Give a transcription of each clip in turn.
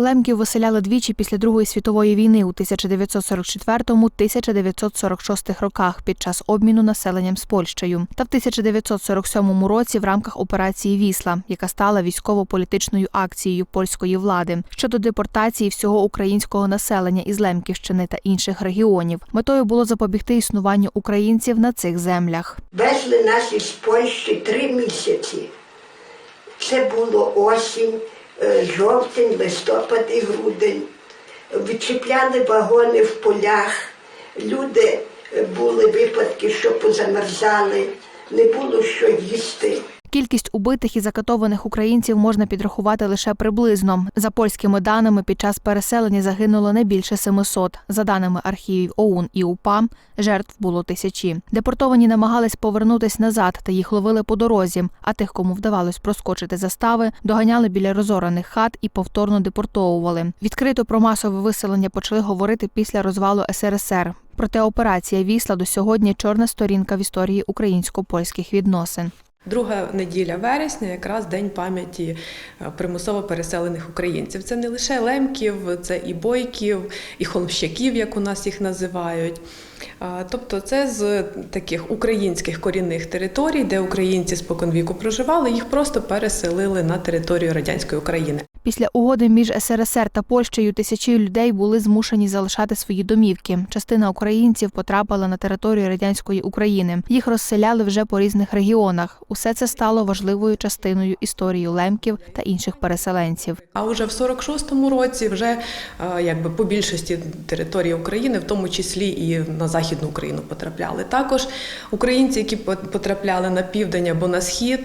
Лемків виселяли двічі після Другої світової війни у 1944-1946 роках під час обміну населенням з Польщею та в 1947 році в рамках операції Вісла, яка стала військово-політичною акцією польської влади щодо депортації всього українського населення із Лемківщини та інших регіонів. Метою було запобігти існуванню українців на цих землях. Везли нас із Польщі три місяці. Це було осінь, жовтень, листопад і грудень. Відчіпляли вагони в полях. Люди е, були випадки, що позамерзали, не було що їсти. Кількість убитих і закатованих українців можна підрахувати лише приблизно. За польськими даними, під час переселення загинуло не більше 700. За даними архівів ОУН і УПА, жертв було тисячі. Депортовані намагались повернутись назад, та їх ловили по дорозі. А тих, кому вдавалось проскочити застави, доганяли біля розорених хат і повторно депортовували. Відкрито про масове виселення почали говорити після розвалу СРСР. Проте операція Вісла до сьогодні чорна сторінка в історії українсько-польських відносин. Друга неділя вересня, якраз день пам'яті е, примусово переселених українців. Це не лише лемків, це і бойків, і холмщаків, як у нас їх називають. Тобто, це з таких українських корінних територій, де українці споконвіку проживали, їх просто переселили на територію радянської України. Після угоди між СРСР та Польщею тисячі людей були змушені залишати свої домівки. Частина українців потрапила на територію радянської України. Їх розселяли вже по різних регіонах. Усе це стало важливою частиною історії лемків та інших переселенців. А вже в 46-му році, вже е, якби по більшості території України, в тому числі і на західну Україну потрапляли. Також українці, які по- потрапляли на південь або на схід.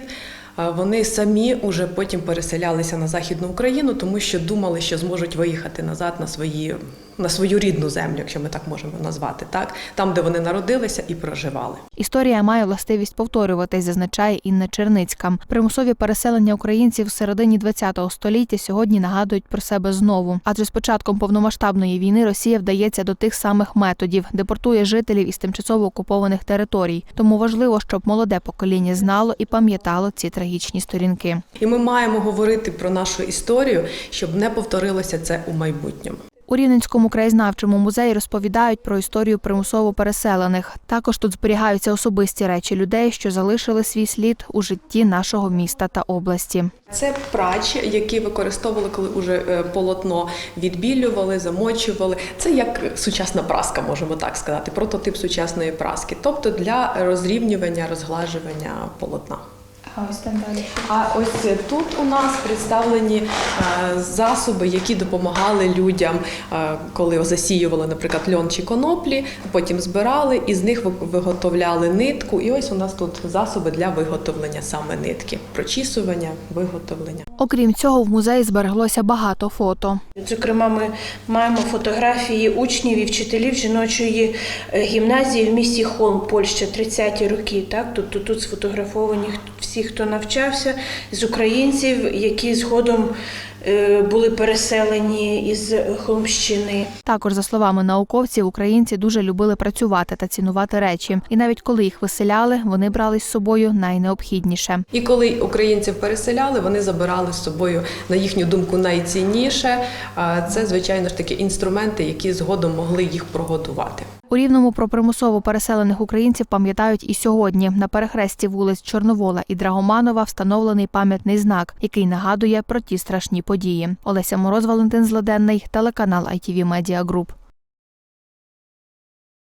Вони самі уже потім переселялися на західну Україну, тому що думали, що зможуть виїхати назад на свої на свою рідну землю, якщо ми так можемо назвати, так там, де вони народилися і проживали. Історія має властивість повторюватись, зазначає Інна Черницька. Примусові переселення українців в середині ХХ століття сьогодні нагадують про себе знову. Адже з початком повномасштабної війни Росія вдається до тих самих методів, депортує жителів із тимчасово окупованих територій. Тому важливо, щоб молоде покоління знало і пам'ятало ці трагічні сторінки. І ми маємо говорити про нашу історію, щоб не повторилося це у майбутньому. У Рівненському краєзнавчому музеї розповідають про історію примусово переселених. Також тут зберігаються особисті речі людей, що залишили свій слід у житті нашого міста та області. Це прач, які використовували, коли уже е, полотно відбілювали, замочували. Це як сучасна праска, можемо так сказати, прототип сучасної праски, тобто для розрівнювання, розглажування полотна. А ось там далі. А ось тут у нас представлені е, засоби, які допомагали людям, е, коли засіювали, наприклад, льон чи коноплі, потім збирали і з них виготовляли нитку. І ось у нас тут засоби для виготовлення саме нитки, прочісування, виготовлення. Окрім цього, в музеї збереглося багато фото. Зокрема, ми маємо фотографії учнів і вчителів жіночої е, гімназії в місті Холм, Польща, 30-ті роки. Так? Тобто тут сфотографовані хто- всі, хто навчався, з українців, які згодом були переселені із Холмщини. Також, за словами науковців, українці дуже любили працювати та цінувати речі. І навіть коли їх виселяли, вони брали з собою найнеобхідніше. І коли українців переселяли, вони забирали з собою, на їхню думку, найцінніше. А Це, звичайно ж таки, інструменти, які згодом могли їх прогодувати. У рівному про примусово переселених українців пам'ятають і сьогодні. На перехресті вулиць Чорновола і Драгоманова встановлений пам'ятний знак, який нагадує про ті страшні події. Олеся Мороз, Валентин Зладенний, телеканал ITV Media Group.